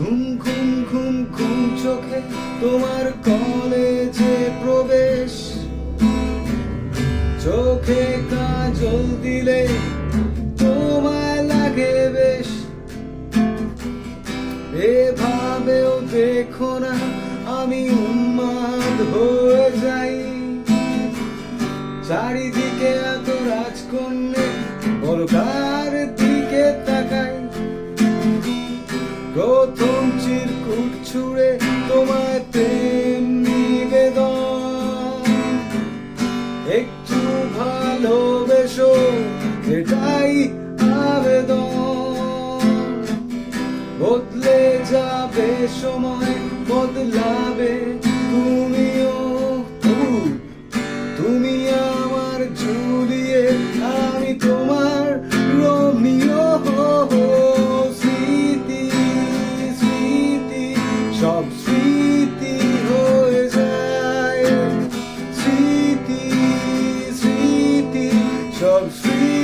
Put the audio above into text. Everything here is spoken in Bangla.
ঘুম ঘুম ঘুম ঘুম চোখে তোমার কলেজে প্রবেশ। চোখে কাজল দিলে তোমায় লাগে বেশ। এভাবেও দেখো না আমি উন্মাদ হয়ে যাই। চারিদিকে এত রাজকন্যে বলকার প্রথম চিরকুট ছুড়ে তোমায় প্রেম নিবেদন একটু ভালোবেসো এটাই আবেদন। বদলে যাবে সময়, বদলাবে তুমিও। তুমি আমার জুলিয়ে আমি love you.